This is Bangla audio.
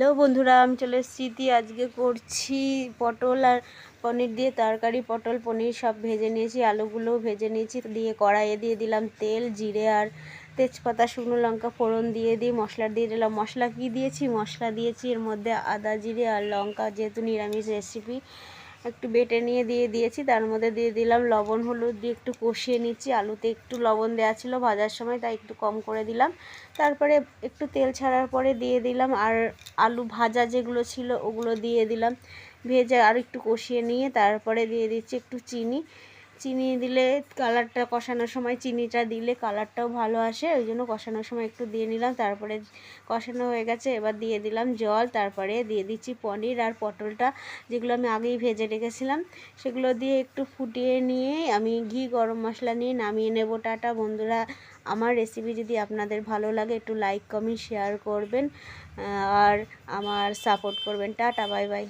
হ্যালো বন্ধুরা, আমি চলে এসেছি আজকে করছি পটল আর পনির দিয়ে তরকারি। পটল, পনির সব ভেজে নিয়েছি আলুগুলো ভেজে নিয়েছি। দিয়ে কড়াইয়ে দিয়ে দিলাম তেল, জিরে আর তেজপাতা, শুকনো লঙ্কা, ফোড়ন দিয়ে দিই, মশলা দিয়ে দিলাম। মশলা কী দিয়েছি? মশলা দিয়েছি এর মধ্যে আদা, জিরে আর লঙ্কা, যেহেতু নিরামিষ রেসিপি একটু বেটে নিয়ে দিয়ে দিয়েছি। তার মধ্যে দিয়ে দিলাম লবণ, হলুদ দিয়ে একটু কষিয়ে নিচ্ছি। আলুতে একটু লবণ দেওয়া ছিল ভাজার সময়, তাই একটু কম করে দিলাম। তারপরে একটু তেল ছাড়ার পরে দিয়ে দিলাম আর আলু ভাজা যেগুলো ছিল ওগুলো দিয়ে দিলাম। ভেজে আর একটু কষিয়ে নিয়ে তারপরে দিয়ে দিচ্ছি একটু চিনি। চিনি দিলে কালারটা কষানোর সময় চিনিটা দিলে কালারটাও ভালো আসে, ওই জন্য কষানোর সময় একটু দিয়ে নিলাম। তারপরে কষানো হয়ে গেছে, এবার দিয়ে দিলাম জল। তারপরে দিয়ে দিচ্ছি পনির আর পটলটা, যেগুলো আমি আগেই ভেজে রেখেছিলাম। সেগুলো দিয়ে একটু ফুটিয়ে নিয়ে আমি ঘি, গরম মশলা নিয়ে নামিয়ে নেব। টাটা বন্ধুরা। আমার রেসিপি যদি আপনাদের ভালো লাগে, একটু লাইক কমেন্ট শেয়ার করবেন আর আমার সাপোর্ট করবেন। Tata bye bye